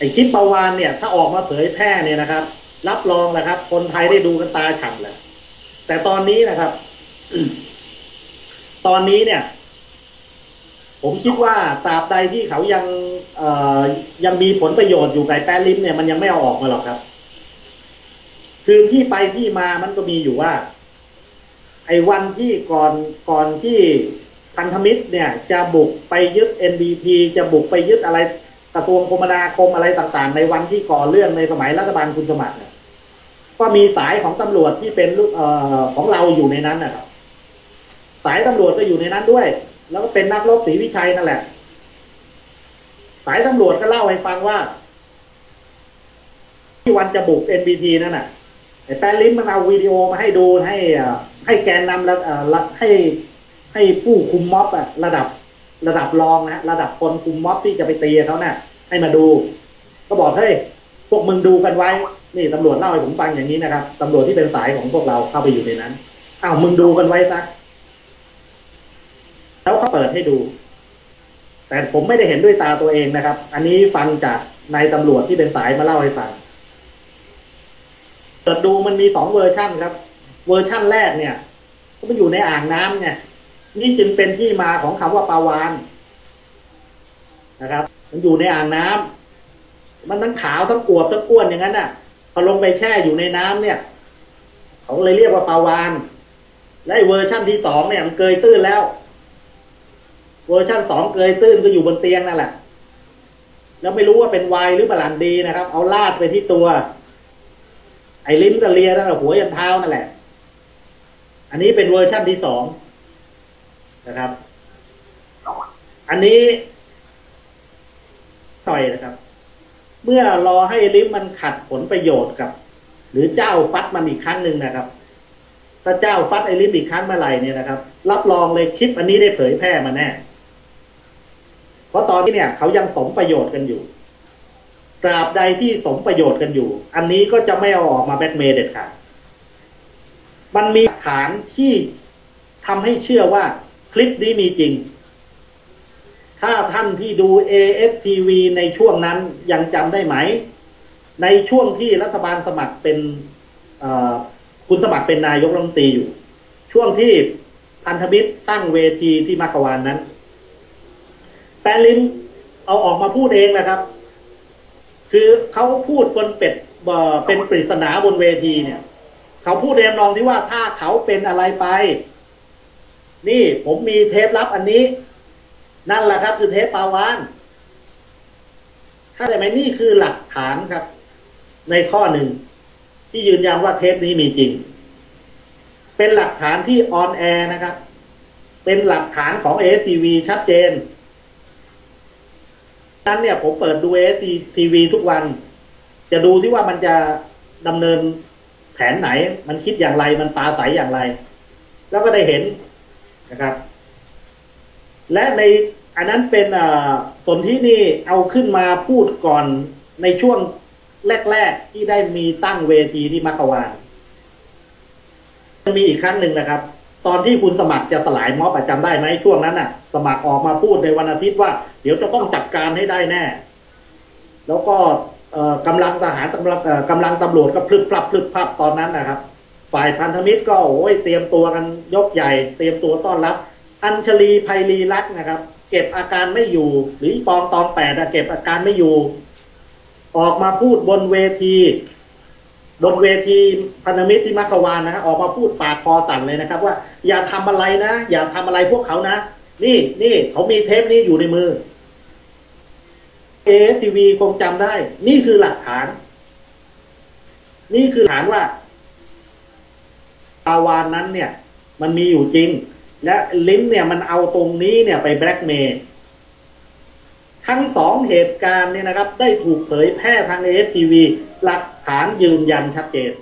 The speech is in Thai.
ไอ้คลิปประวานเนี่ย ถ้าออกมาเผยแพร่เนี่ยนะครับ รับรองนะครับ คนไทยได้ดูกันตาฉ่ำเลยแต่ตอนนี้นะครับ ตอนนี้เนี่ย ผมคิดว่าตราบใดที่เขายังเอ่อยังมีผลประโยชน์อยู่กับแปรลิมเนี่ยมันยังไม่เอาออกมาหรอกครับ คือที่ไปที่มามันก็มีอยู่ว่า ไอ้วันที่ก่อนก่อนที่พันธมิตรเนี่ย จะบุกไปยึด NDP จะบุกไปยึดอะไร กระทรวงคมนาคมอะไรต่างๆ ในวันที่ก่อเรื่องในสมัยรัฐบาลคุณสมัครเนี่ยก็มีสายของตำรวจที่เป็นลูกเอ่อของเราอยู่ในนั้นนะครับ สายตำรวจก็อยู่ในนั้นด้วย แล้วก็เป็นนักรบศรีวิชัยนั่นแหละ สายตำรวจก็เล่าให้ฟังว่า ที่วันจะบุก NBT นั่นน่ะไอ้แปรลิมมันเอาวิดีโอมาให้ดูให้อ่าให้แกนนำแล้วอ่าละให้ให้ผู้คุมม็อบอะระดับ ระดับรองนะระดับคนคุมม็อบที่จะไปตีเขาน่ะ ให้มาดู ก็บอกเฮ้ยพวกมึงดูกันไว้ นี่ตำรวจเล่าให้ผมฟังอย่างนี้นะครับตำรวจที่เป็นสายของพวกเราเข้าไปอยู่ในนั้นอ้าวมึงดูกันไว้ซะแล้วเขาเปิดให้ดู แต่ผมไม่ได้เห็นด้วยตาตัวเองนะครับ อันนี้ฟังจากนายตำรวจที่เป็นสายมาเล่าให้ฟังเปิดดูมันมีสองเวอร์ชั่นครับ เวอร์ชั่นแรกเนี่ยมันอยู่ในอ่างน้ำไง นี่จึงเป็นที่มาของคำว่าปลาวานนะครับ มันอยู่ในอ่างน้ำมันทั้งขาวทั้งอวบทั้งอ้วนอย่างนั้นน่ะพอลงไปแช่อยู่ในน้ำเนี่ย เขาเลยเรียกว่าปลาวานและไอ้เวอร์ชั่นที่สองเนี่ยมันเกยตื้นแล้ว เวอร์ชั่นสองเกยตื้นก็อยู่บนเตียงนั่นแหละ แล้วไม่รู้ว่าเป็นวน์หรือบรันดีนะครับ เอาลาดไปที่ตัว ไอ้ลิ้นกับเลียตั้งแต่หัวยันเท้านั่นแหละ อันนี้เป็นเวอร์ชั่นที่สอง นะครับ อันนี้หน่อยนะครับ เมื่อรอให้ลิ้มมันขัดผลประโยชน์กับ หรือเจ้าฟัดมันอีกครั้งหนึ่งนะครับ ถ้าเจ้าฟัดไอ้ลิ้มอีกครั้งเมื่อไหร่เนี่ยนะครับ รับรองเลยคลิปอันนี้ได้เผยแพร่มาแน่ เพราะตอนนี้เนี่ย เขายังสมประโยชน์กันอยู่ตราบใดที่สมประโยชน์กันอยู่ อันนี้ก็จะไม่เอาออกมาแบล็กเมย์เด็ดขาดมันมีฐานที่ทำให้เชื่อว่า คลิปนี้มีจริง ถ้าท่านที่ดู AFTV ในช่วงนั้นยังจำได้ไหม ในช่วงที่รัฐบาลสมัครเป็นคุณสมัครเป็นนายกรัฐมนตรีอยู่ ช่วงที่พันธมิตรตั้งเวทีที่มักวานนั้น แปรลินเอาออกมาพูดเองนะครับ คือเขาพูดบนเป็ดเป็นปริศนาบนเวทีเนี่ย เขาพูดเรียมนองที่ว่าถ้าเขาเป็นอะไรไป นี่ผมมีเทปลับอันนี้ นั่นแหละครับ คือเทปปาวานถ้าแต่ไหมนี่คือหลักฐานครับ ในข้อหนึ่ง ที่ยืนยันว่าเทปนี้มีจริง เป็นหลักฐานที่ออนแอร์นะครับ เป็นหลักฐานของเอสทีวีชัดเจนนั้นเนี่ยผมเปิดดูเอสทีวีทุกวัน จะดูที่ว่ามันจะดำเนินแผนไหน มันคิดอย่างไร มันปาใสอย่างไร แล้วก็ได้เห็น นะครับ และในอันนั้นเป็นสนที่นี่เอาขึ้นมาพูดก่อนในช่วงแรก ๆ ที่ได้มีตั้งเวทีที่มักวานจะมีอีกครั้งหนึ่งนะครับ ตอนที่คุณสมัครจะสลายม็อบจำได้ไหมช่วงนั้นน่ะ สมัครออกมาพูดในวันอาทิตย์ว่า เดี๋ยวจะต้องจัดการให้ได้แน่ แล้วก็กำลังทหารกำลังกำลังตำรวจก็พลึกพลับพลึกพลับตอนนั้นนะครับ ฝ่ายพันธมิตรก็โอ้ยเตรียมตัวกันยกใหญ่ เตรียมตัวต้อนรับ อัญชลีไพลีรัตน์นะครับ เก็บอาการไม่อยู่ หรือปองตองแปดเก็บอาการไม่อยู่ ออกมาพูดบนเวทีบนเวทีพันธมิตรที่มักกวานนะฮะออกมาพูดปากคอสั่นเลยนะครับ ว่าอย่าทำอะไรนะ อย่าทำอะไรพวกเขานะ นี่นี่เขามีเทปนี้อยู่ในมือเอทีวีคงจำได้ นี่คือหลักฐาน นี่คือฐานว่าาวานนั้นเนี่ย มันมีอยู่จริง และลิมเนี่ยมันเอาตรงนี้เนี่ยไปแบล็กเมย์ทั้งสองเหตุการณ์เนี่ยนะครับ ได้ถูกเผยแพร่ทางเอสทีวีหลักฐานยืนยันชัดเจน